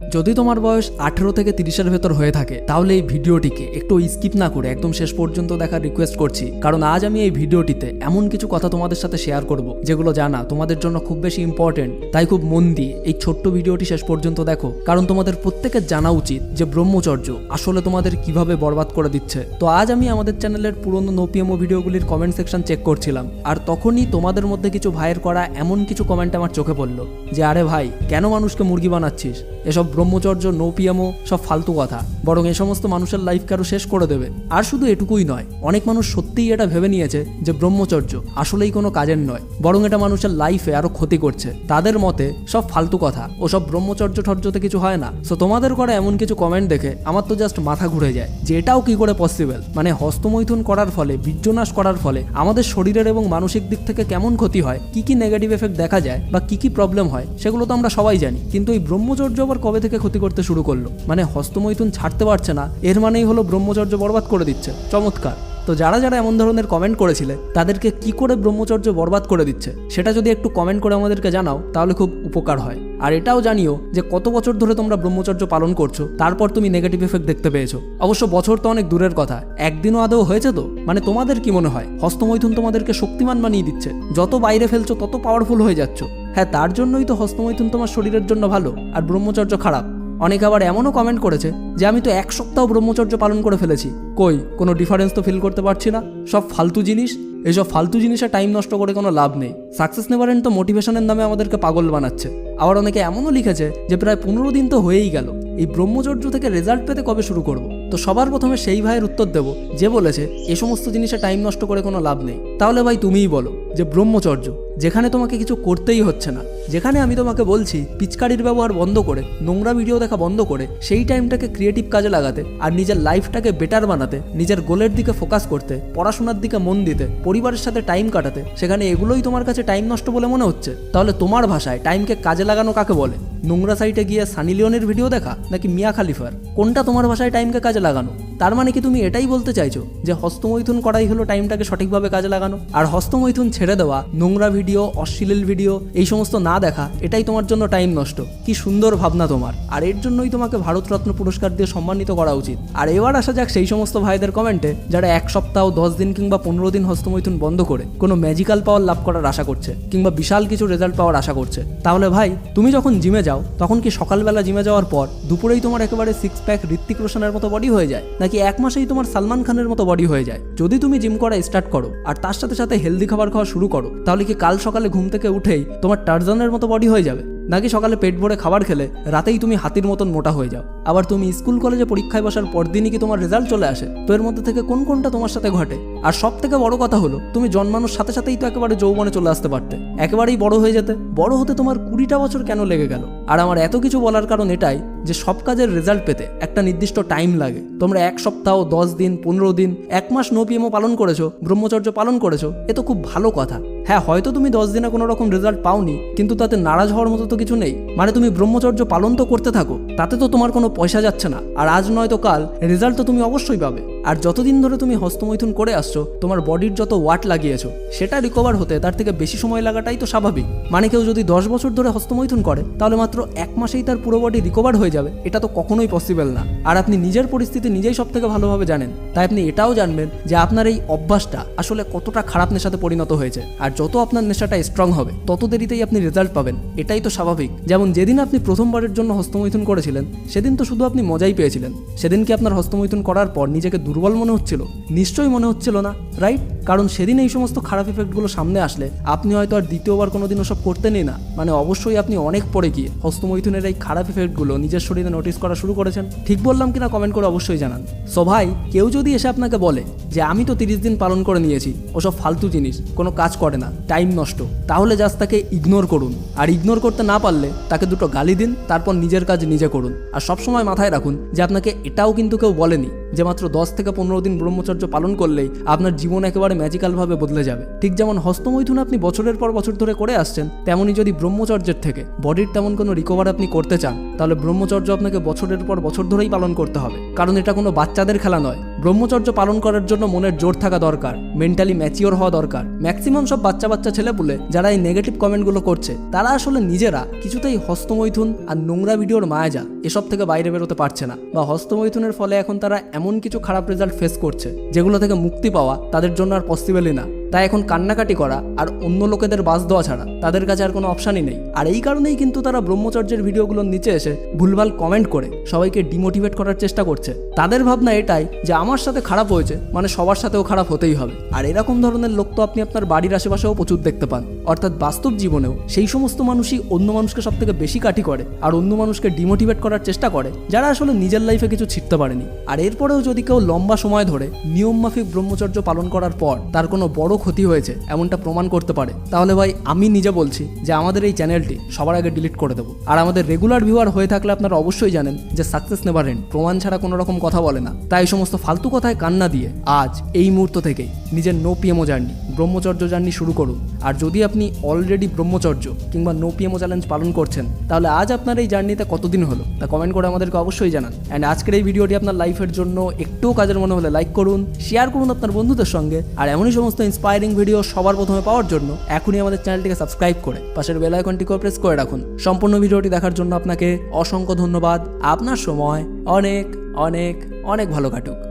যদি তোমার বয়স আঠেরো থেকে তিরিশের ভেতর হয়ে থাকে, তাহলে এই ভিডিওটিকে একটু স্কিপ না করে একদম শেষ পর্যন্ত দেখার রিকোয়েস্ট করছি। কারণ আজ আমি এই ভিডিওটিতে এমন কিছু কথা তোমাদের সাথে শেয়ার করব, যেগুলো জানা তোমাদের জন্য খুব বেশি ইম্পর্টেন্ট তাই খুব মন দিয়ে এই ছোট্ট ভিডিওটি শেষ পর্যন্ত দেখো। কারণ তোমাদের প্রত্যেকের জানা উচিত যে ব্রহ্মচর্য আসলে তোমাদের কীভাবে বরবাদ করে দিচ্ছে। তো আজ আমি আমাদের চ্যানেলের পুরনো নোপিএমও ভিডিওগুলির কমেন্ট সেকশন চেক করছিলাম। আর তখনই তোমাদের মধ্যে কিছু ভাইয়ের করা এমন কিছু কমেন্ট আমার চোখে পড়ল যে, আরে ভাই, কেন মানুষকে মুরগি বানাচ্ছিস? এসব ব্রহ্মচর্য, নোপিয়ামো সব ফালতু কথা। বরং এ সমস্ত মানুষের লাইফকে আরও শেষ করে দেবে। আর শুধু এটুকুই নয়, অনেক মানুষ সত্যিই এটা ভেবে নিয়েছে যে ব্রহ্মচর্য আসলেই কোনো কাজের নয়। বরং এটা মানুষের লাইফে আরও ক্ষতি করছে। তাদের মতে সব ফালতু কথা, ও সব ব্রহ্মচর্য ঠর্যতে কিছু হয় না। সো তোমাদের করা এমন কিছু কমেন্ট দেখে আমার তো জাস্ট মাথা ঘুরে যায়। যে এটাও কি করে পসিবল মানে হস্তমৈথুন করার ফলে, বীর্যনাশ করার ফলে আমাদের শরীরের এবং মানসিক দিক থেকে কেমন ক্ষতি হয়, কি কি নেগেটিভ এফেক্ট দেখা যায় বা কি কি প্রবলেম হয়, সেগুলো তো আমরা সবাই জানি। কিন্তু এই ব্রহ্মচর্য আবার কবে থেকে ক্ষতি করতে শুরু করল। মানে হস্তমৈথুন ছাড়তে পারছে না। এর মানেই হলো ব্রহ্মচর্য বরবাদ করে দিচ্ছে। চমৎকার। তো যারা যারা এমন ধরনের কমেন্ট করেছিলে, তাদেরকে কি করে ব্রহ্মচর্য বরবাদ করে দিচ্ছে? সেটা যদি একটু কমেন্ট করে আমাদেরকে জানাও, তাহলে খুব উপকার হয়। আর এটাও জানিও যে কত বছর ধরে তোমরা ব্রহ্মচর্য পালন করছ, তারপর তুমি নেগেটিভ এফেক্ট দেখতে পেয়েছ। অবশ্য বছর তো অনেক দূরের কথা। একদিনও আদৌ হয়েছে তো? মানে তোমাদের কি মনে হয়? হস্তমৈথুন তোমাদেরকে শক্তিমান বানিয়ে দিচ্ছে। যত বাইরে ফেলছো, তত পাওয়ারফুল হয়ে যাচ্ছ। হ্যাঁ তার জন্যই তো হস্তমৈথুন তোমার শরীরের জন্য ভালো আর ব্রহ্মচর্য খারাপ। অনেকে আবার এমনও কমেন্ট করেছে যে আমি তো এক সপ্তাহ ব্রহ্মচর্য পালন করে ফেলেছি। কই, কোনো ডিফারেন্স তো ফিল করতে পারছি না? সব ফালতু জিনিস? এইসব ফালতু জিনিসে টাইম নষ্ট করে কোনো লাভ নেই। সাকসেস নেভারেন তো মোটিভেশনের নামে আমাদেরকে পাগল বানাচ্ছে। আবার অনেকে এমনও লিখেছে যে প্রায় পনেরো দিন তো হয়েই গেল। এই ব্রহ্মচর্য থেকে রেজাল্ট পেতে কবে শুরু করব? তো সবার প্রথমে সেই ভাইয়ের উত্তর দেব, যে বলেছে, এ সমস্ত জিনিসে টাইম নষ্ট করে কোনো লাভ নেই। তাহলে ভাই তুমিই বলো যে ব্রহ্মচর্য। যেখানে তোমাকে কিছু করতেই হচ্ছে না। যেখানে আমি তোমাকে বলছি, পিচকারির ব্যবহার বন্ধ করে, নোংরা ভিডিও দেখা বন্ধ করে, সেই টাইমটাকে ক্রিয়েটিভ কাজে লাগাতে আর নিজের লাইফটাকে বেটার বানাতে, নিজের গোলের দিকে ফোকাস করতে, পড়াশোনার দিকে মন দিতে, পরিবারের সাথে টাইম কাটাতে, সেখানে এগুলোই তোমার কাছে টাইম নষ্ট বলে মনে হচ্ছে? তাহলে তোমার ভাষায় টাইমকে কাজে লাগানো কাকে বলে? নোংরা সাইটে গিয়ে সানি লিওনের ভিডিও দেখা নাকি মিয়া খালিফার কোনটা তোমার ভাষায় টাইমকে কাজে লাগানো? তার মানে কি তুমি এটাই বলতে চাইছো যে হস্তমৈথুন করাই হলো টাইমটাকে সঠিকভাবে কাজে লাগানো? আর হস্তমৈথুন ছেড়ে দেওয়া, নোংরা ভিডিও অশ্লীল ভিডিও, এই সমস্ত না দেখা, এটাই তোমার জন্য টাইম নষ্ট। কি সুন্দর ভাবনা তোমার। আর এর জন্যই তোমাকে ভারতরত্ন পুরস্কার দিয়ে সম্মানিত করা উচিত। আর এবার আসা যাক সেই সমস্ত ভাইদের কমেন্টে যারা এক সপ্তাহ, দশ দিন কিংবা পনেরো দিন হস্তমৈথুন বন্ধ করে, কোনো ম্যাজিক্যাল পাওয়ার লাভ করার আশা করছে, কিংবা বিশাল কিছু রেজাল্ট পাওয়ার আশা করছে। তাহলে ভাই, তুমি যখন জিমে যাও, তখন কি সকালবেলা জিমে যাওয়ার পর দুপুরেই তোমার একেবারে সিক্স প্যাক ঋত্বিক রোশনের মতো বডি হয়ে যায়? নাকি এক মাসেই তোমার সালমান খানের মতো বডি হয়ে যায়? যদি তুমি জিম করা স্টার্ট করো, আর তার সাথে সাথে হেলদি খাবার খাওয়া শুরু করো, তাহলে কি কাল সকালে ঘুম থেকে উঠেই তোমার টার্জানের মতো বডি হয়ে যাবে। নাকি সকালে পেট ভরে খাবার খেলে রাতেই তুমি হাতির মতন মোটা হয়ে যাও। আবার তুমি স্কুল কলেজে পরীক্ষায় বসার পরদিনই কি তোমার রেজাল্ট চলে আসে? তো এর মধ্যে থেকে কোন কোনটা তোমার সাথে ঘটে? আর সব থেকে বড় কথা হলো, তুমি জন্মানোর সাথে সাথেই তো একেবারে যৌবনে চলে আসতে পারতে। একেবারেই বড় হয়ে যেতে। বড় হতে তোমার কুড়িটা বছর কেন লেগে গেল? আর আমার এত কিছু বলার কারণ এটাই যে সব কাজের রেজাল্ট পেতে একটা নির্দিষ্ট টাইম লাগে। তোমরা এক সপ্তাহ, দশ দিন, পনেরো দিন, এক মাস নো পালন করেছ, ব্রহ্মচর্য পালন করেছ, এ তো খুব ভালো কথা। হ্যাঁ হয়তো তুমি দশ দিনে কোনো রকম রেজাল্ট পাওনি, কিন্তু তাতে নারাজ হওয়ার মতো তো কিছু নেই। মানে তুমি ব্রহ্মচর্য পালন তো করতে থাকো, তাতে তো তোমার কোনো পয়সা যাচ্ছে না। আর আজ নয় তো কাল রেজাল্ট তো তুমি অবশ্যই পাবে। আর যতদিন ধরে তুমি হস্তমৈথুন করে আসছো, তোমার বডির যত ওয়াট লাগিয়েছো, সেটা রিকভার হতে তার থেকে বেশি সময় লাগাটাই তো স্বাভাবিক। মানে কেউ যদি দশ বছর ধরে হস্তমৈথুন করে, তাহলে মাত্র এক মাসেই তার পুরো বডি রিকভার হয়ে যাবে। এটা তো কখনোই পসিবল না। আর আপনি নিজের পরিস্থিতি নিজেই সব থেকে ভালোভাবে জানেন। তাই আপনি এটাও জানবেন যে আপনার এই অভ্যাসটা আসলে কতটা খারাপ নেশাতে পরিণত হয়েছে। আর যত আপনার নেশাটা স্ট্রং হবে, তত দেরিতেই আপনি রেজাল্ট পাবেন। এটাই তো স্বাভাবিক। যেমন যেদিন আপনি প্রথমবারের জন্য হস্তমৈথুন করেছিলেন, সেদিন তো শুধু আপনি মজাই পেয়েছিলেন। সেদিন কি আপনার হস্তমৈথুন করার পর নিজেকে দুর্বল মনে হচ্ছিল। নিশ্চয়ই মনে হচ্ছিল না রাইট কারণ সেদিন এই সমস্ত খারাপ ইফেক্টগুলো সামনে আসলে আপনি হয়তো আর দ্বিতীয়বার কোনোদিন ওসব করতেনই না। মানে অবশ্যই আপনি অনেক পরে গিয়ে হস্তমৈথুনের এই খারাপ ইফেক্টগুলো নিজের শরীরে নোটিস করা শুরু করেছেন। ঠিক বললাম কিনা কমেন্ট করে অবশ্যই জানান। সো ভাই, কেউ যদি এসে আপনাকে বলে যে আমি তো তিরিশ দিন পালন করে নিয়েছি, ওসব ফালতু জিনিস, কোনো কাজ করে না টাইম নষ্ট, তাহলে জাস্ট তাকে ইগনোর করুন। আর ইগনোর করতে না পারলে তাকে দুটো গালি দিন, তারপর নিজের কাজ নিজে করুন। আর সবসময় মাথায় রাখুন যে আপনাকে এটাও কিন্তু কেউ বলেনি। যে মাত্র দশ থেকে পনেরো দিন ব্রহ্মচর্য পালন করলেই আপনার জীবন একেবারে ম্যাজিক্যালভাবে বদলে যাবে। ঠিক যেমন হস্তমৈথুন আপনি বছরের পর বছর ধরে করে আসছেন, তেমনই যদি ব্রহ্মচর্যের থেকে বডির তেমন কোনো রিকভার আপনি করতে চান, তাহলে ব্রহ্মচর্য আপনাকে বছরের পর বছর ধরেই পালন করতে হবে। কারণ এটা কোনো বাচ্চাদের খেলা নয়। ব্রহ্মচর্য পালন করার জন্য মনের জোর থাকা দরকার মেন্টালি ম্যাচিওর হওয়া দরকার। ম্যাক্সিমাম সব বাচ্চা বাচ্চা ছেলে বলে যারা এই নেগেটিভ কমেন্টগুলো করছে, তারা আসলে নিজেরা কিছুতেই হস্তমৈথুন আর নোংরা ভিডিওর মায়াজা এসব থেকে বাইরে বেরোতে পারছে না। বা হস্তমৈথুনের ফলে এখন তারা এমন কিছু খারাপ রেজাল্ট ফেস করছে, যেগুলো থেকে মুক্তি পাওয়া তাদের জন্য আর পসিবলই না। তাই এখন কান্নাকাটি করা আর অন্য লোকেদের বাস দেওয়া ছাড়া তাদের কাছে আর কোনো অপশানই নেই। আর এই কারণেই কিন্তু তারা ব্রহ্মচর্যের ভিডিওগুলোর নিচে এসে ভুলভাল কমেন্ট করে, সবাইকে ডিমোটিভেট করার চেষ্টা করছে। তাদের ভাবনা এটাই যে আমার সাথে খারাপ হয়েছে মানে সবার সাথেও খারাপ হতেই হবে। আর এরকম ধরনের লোক তো আপনি আপনার বাড়ির আশেপাশেও প্রচুর দেখতে পান। অর্থাৎ বাস্তব জীবনেও সেই সমস্ত মানুষই অন্য মানুষকে সব থেকে বেশি কাঠি করে আর অন্য মানুষকে ডিমোটিভেট করার চেষ্টা করে, যারা আসলে নিজের লাইফে কিছু ছিটতে পারেনি। আর এরপরেও যদি কেউ লম্বা সময় ধরে নিয়মমাফিক ব্রহ্মচর্য পালন করার পর তার কোনো বড় ক্ষতি হয়েছে, এমনটা প্রমাণ করতে পারে। তাহলে ভাই, আমি নিজে বলছি যে আমাদের এই চ্যানেলটি সবার আগে ডিলিট করে দেবো। আর আমাদের রেগুলার ভিউয়ার হয়ে থাকলে আপনারা অবশ্যই জানেন যে সাকসেস নেভার এন্ড, প্রমাণ ছাড়া কোনো রকম কথা বলে না। তাই সমস্ত ফালতু কথায় কান্না দিয়ে আজ এই মুহূর্ত থেকেই নিজের নো পিএমও জার্নি, ব্রহ্মচর্য জার্নি শুরু করুন। আর যদি আপনি অলরেডি ব্রহ্মচর্য কিংবা নো পিএমও চ্যালেঞ্জ পালন করছেন, তাহলে আজ আপনার এই জার্নিতে কতদিন হলো? তা কমেন্ট করে আমাদেরকে অবশ্যই জানান। অ্যান্ড আজকের এই ভিডিওটি আপনার লাইফের জন্য একটুও কাজের মনে হলে লাইক করুন শেয়ার করুন আপনার বন্ধুদের সঙ্গে। আর এমনই সমস্ত ইন্সপায়ারিং ভিডিও সবার প্রথমে পাওয়ার জন্য এখনই আমাদের চ্যানেলটিকে সাবস্ক্রাইব করে পাশের বেল আইকনটি করে প্রেস করে রাখুন। সম্পূর্ণ ভিডিওটি দেখার জন্য আপনাকে অসংখ্য ধন্যবাদ। আপনার সময় অনেক অনেক অনেক ভালো কাটুক।